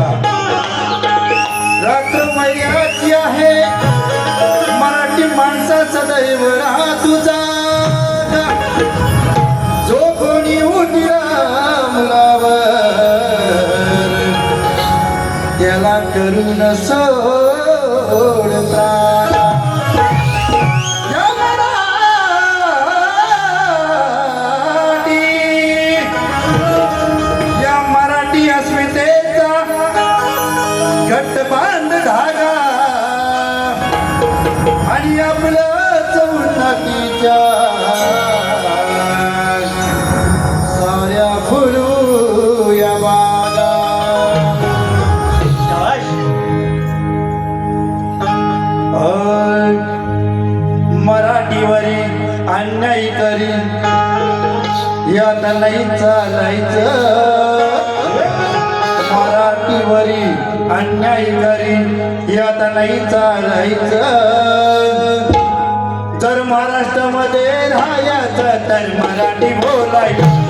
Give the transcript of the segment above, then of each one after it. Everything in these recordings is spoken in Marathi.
ऐका रात्र मैयाची आहे. मराठी माणसाचा दैव तुझा. जो कोणी उठला मुलावर त्याला करून सोडता आणि आपलं चौनकीच्या साऱ्या फुलू या बागा. मराठीवरी अन्याय करी. यात नाही चालायचं मराठीवरी अन्याय करीन यात नाही चालायचं. जर महाराष्ट्रामध्ये राहायचं तर मराठी बोलायचं.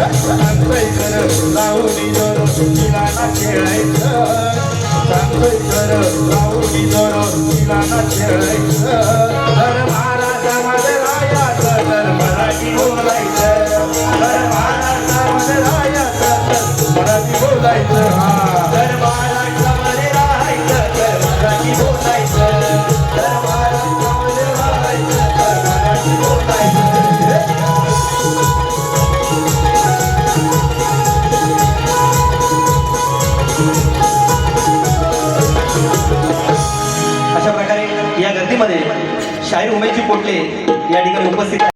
सांगतय खरं लावणी दोर तिला ना खेळायचं सांगतय खरं लावणी दोर तिला ना खेळायचं मध्ये शाहीर उमेशजी पोटले या ठिकाणी उपस्थित